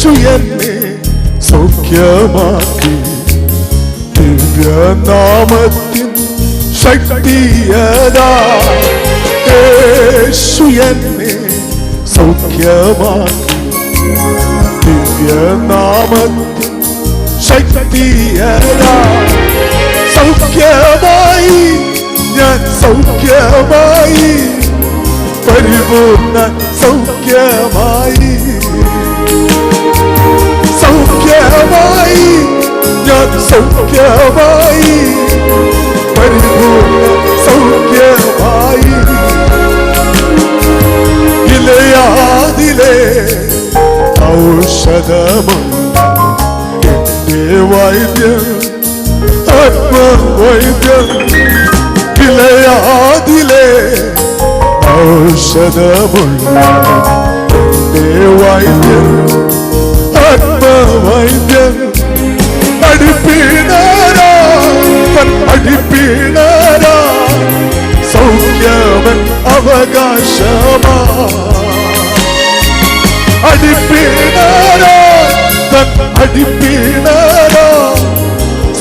യേശു എന്നെ സൗഖ്യമാക്കി ദിവ്യനാമത്തിൻ ശക്തിയതാ. യേശു എന്നെ സൗഖ്യമാക്കി ദിവ്യനാമത്തിൻ ശക്തിയതാ. സൗഖ്യമായി ഞാൻ സൗഖ്യമായി പരിപൂർണ സൗഖ്യമായി. صوتك يا بعيد مرهون صوتك يا بعيد إلي عادلي أو الشدامة إني وعيدين أكبر وعيدين إلي عادلي أو الشدامة إني അടിപ്പീണാരാ സൗഖ്യവൻ അവകാശമാ. അടിപ്പീണാരാ? അടിപ്പീണാരാ.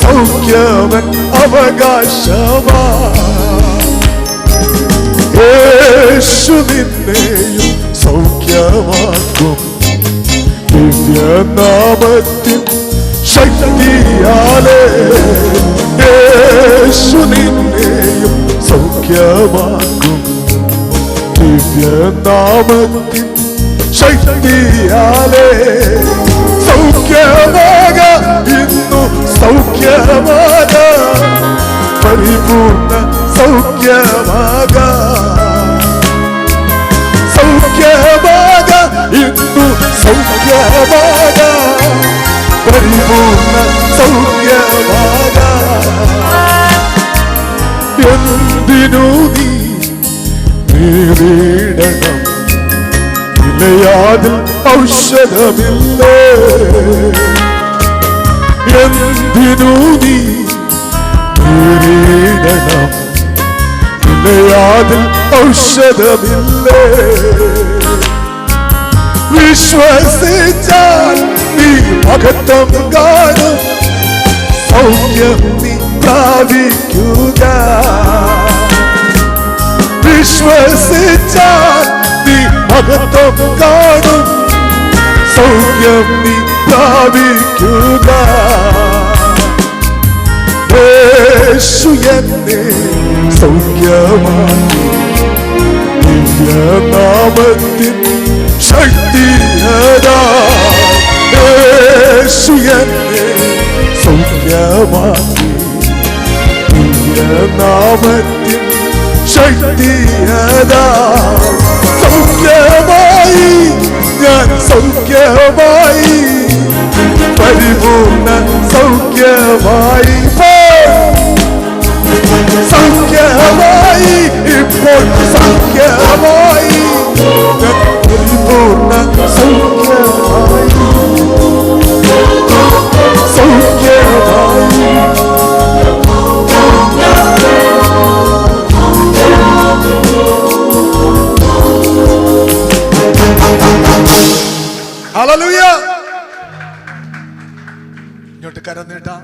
സൗഖ്യവൻ അവകാശമാ. യേശു നിന്നെയും സൗഖ്യമാക്കും. ദിവ്യനാമത്തിൻ ശക്തിയാലേ. യേശു നിന്നെയും സൗഖ്യമാക്കും ദിവ്യനാമത്തിൻ ശക്തിയാലേ. സൗഖ്യമാക ഇന്നു സൗഖ്യമാക. പരിപൂർണ സൗഖ്യമാക എന്തിനു നീ നേരിടണം. ഇലയാതിൽ ഔഷധമില്ലേ? എന്തിനു നീ നേരിടണം? ഇലയാതിൽ ഔഷധമില്ലേ? വിശ്വസിച്ചാൽ നീ മഹത്വം കാണും. സൗഖ്യം നീ പ്രാപിക്കുക. സൗഖ്യം സ്ഥാപിക്കുക യേശു എന്നെ സൗഖ്യമാക്കി. ദിവ്യനാമത്തിൻ ശക്തിയതാ യേശു എന്നെ സൗഖ്യമാക്കി. ദിവ്യനാമത്തിൻ ശക്തിയതാ സൗഖ്യമായി ഇങ്ങോട്ട് കരം നീട്ടാം.